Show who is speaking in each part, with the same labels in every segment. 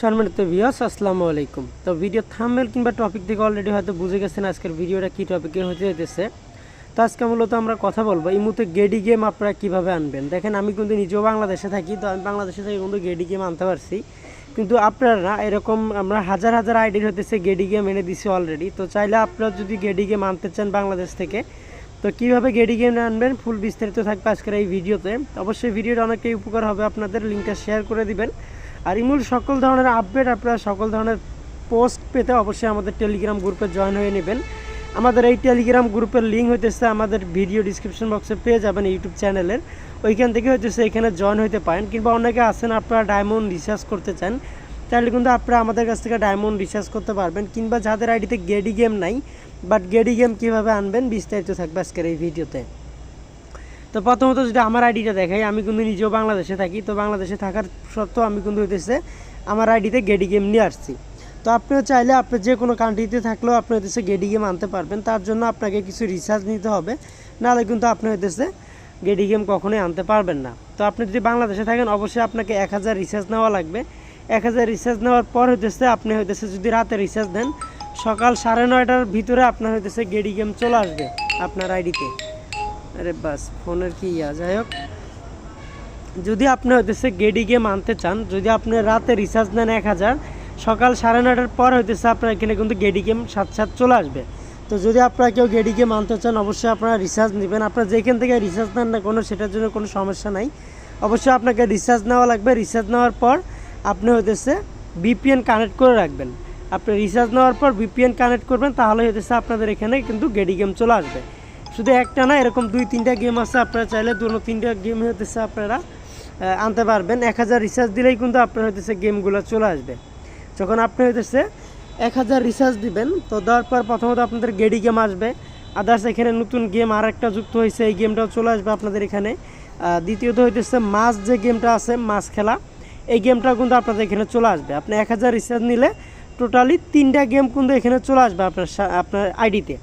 Speaker 1: সম্মানিত ভিউয়ার্স আসসালামু আলাইকুম। তো ভিডিও থাম্বনেল কিংবা টপিক থেকে অলরেডি হয়তো বুঝে গেছেন আজকের ভিডিওটা কী টপিকে হতে যেতেছে তো আজকে মূলত আমরা কথা বলব এই মুহূর্তে গেডি গেম আপনারা কীভাবে আনবেন। দেখেন, আমি কিন্তু নিজেও বাংলাদেশে থাকি, তো আমি বাংলাদেশে থেকে কিন্তু গেডি গেম আনতে পারছি। কিন্তু আপনারা এরকম আমরা হাজার হাজার আইডির হতেছে গেডি গেম এনে দিছি অলরেডি তো চাইলে আপনারা যদি গেডি গেম আনতে চান বাংলাদেশ থেকে, তো কীভাবে গেডি গেম আনবেন ফুল বিস্তারিত থাকবে আজকের এই ভিডিওতে অবশ্যই ভিডিওটা অনেকটাই উপকার হবে, আপনাদের লিঙ্কটা শেয়ার করে দিবেন। আর ইমুল, সকল ধরনের আপডেট আপনারা সকল ধরনের পোস্ট পেতে অবশ্যই আমাদের টেলিগ্রাম গ্রুপে জয়েন হয়ে নেবেন। আমাদের এই টেলিগ্রাম গ্রুপের লিঙ্ক হইতেছে আমাদের ভিডিও ডিসক্রিপশন বক্সে পেয়ে যাবেন ইউটিউব চ্যানেলের ওইখান থেকে হইতেছে এখানে জয়েন হইতে পারেন, কিংবা অনেকে আছেন, আপনারা ডায়মন্ড রিচার্জ করতে চান, তাহলে কিন্তু আপনারা আমাদের কাছ থেকে ডায়মন্ড রিচার্জ করতে পারবেন, কিংবা যাদের আইডিতে গেডি গেম নাই বাট গেডি গেম কীভাবে আনবেন বিস্তারিত থাকবে আজকের এই ভিডিওতে তো প্রথমত যদি আমার আইডিটা দেখাই, আমি কিন্তু নিজেও বাংলাদেশে থাকি, তো বাংলাদেশে থাকার সত্ত্বেও আমি কিন্তু হইতেছে আমার আইডিতে গেডি গেম নিয়ে আসছি। তো আপনিও চাইলে আপনি যে কোনো কান্ট্রিতে থাকলেও আপনি হইতেছে গেডি গেম আনতে পারবেন, তার জন্য আপনাকে কিছু রিচার্জ নিতে হবে, নাহলে কিন্তু আপনি হইতেছে গেডি গেম কখনোই আনতে পারবেন না। তো আপনি যদি বাংলাদেশে থাকেন, অবশ্যই আপনাকে এক হাজার রিচার্জ নেওয়া লাগবে। এক হাজার রিচার্জ নেওয়ার পর হইতেছে আপনি হইতেছে যদি রাতে রিচার্জ দেন, সকাল সাড়ে নয়টার ভিতরে আপনার হইতেছে গেডি গেম চলে আসবে আপনার আইডিতে। আরে বাস, ফোনের কি ইয়া? যাই হোক, যদি আপনি হইতেছে গেডি গেম আনতে চান, যদি আপনি রাতে রিচার্জ নেন এক হাজার, সকাল সাড়ে নটার পর হইতেছে আপনার এখানে কিন্তু গেডি গেম সাত সাত চলে আসবে। তো যদি আপনারা কেউ গেডি গেম আনতে চান, অবশ্যই আপনারা রিচার্জ নেবেন। আপনারা যেখান থেকে রিচার্জ নেন না কোনো, সেটার জন্য কোনো সমস্যা নাই। অবশ্যই আপনাকে রিচার্জ নেওয়া লাগবে। রিচার্জ নেওয়ার পর আপনি হইতেছে বিপিএন কানেক্ট করে রাখবেন। আপনি রিচার্জ নেওয়ার পর বিপিএন কানেক্ট করবেন, তাহলে হইতেছে আপনাদের এখানে কিন্তু গেডি গেম চলে আসবে। শুধু একটা না, এরকম দুই, তিনটা গেম আছে, আপনারা চাইলে দু তিনটা গেম হতেছে আপনারা আনতে পারবেন। এক হাজার রিচার্জ দিলেই কিন্তু আপনার হইতেছে গেমগুলো চলে আসবে। যখন আপনি হইতেছে এক হাজার রিচার্জ দিবেন, তো দেওয়ার পর প্রথমত আপনাদের গেডি গেম আসবে। আদার্স এখানে নতুন গেম আর একটা যুক্ত হয়েছে, এই গেমটাও চলে আসবে আপনাদের এখানে। দ্বিতীয়ত হইতেছে মাছ যে গেমটা আছে, মাছ খেলা, এই গেমটাও কিন্তু আপনাদের এখানে চলে আসবে। আপনি এক হাজার রিচার্জ নিলে টোটালি তিনটা গেম কিন্তু এখানে চলে আসবে আপনার আপনার আইডিতে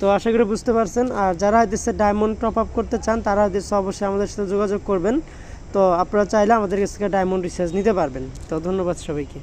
Speaker 1: তো আশা করি বুঝতে পারছেন। আর যারা দেশে ডায়মন্ড টপ আপ করতে চান, তারা দেশে অবশ্যই আমাদের সাথে যোগাযোগ করবেন। তো আপনারা চাইলে আমাদের কাছ থেকে ডায়মন্ড রিচার্জ নিতে পারবেন। তো ধন্যবাদ সবাইকে।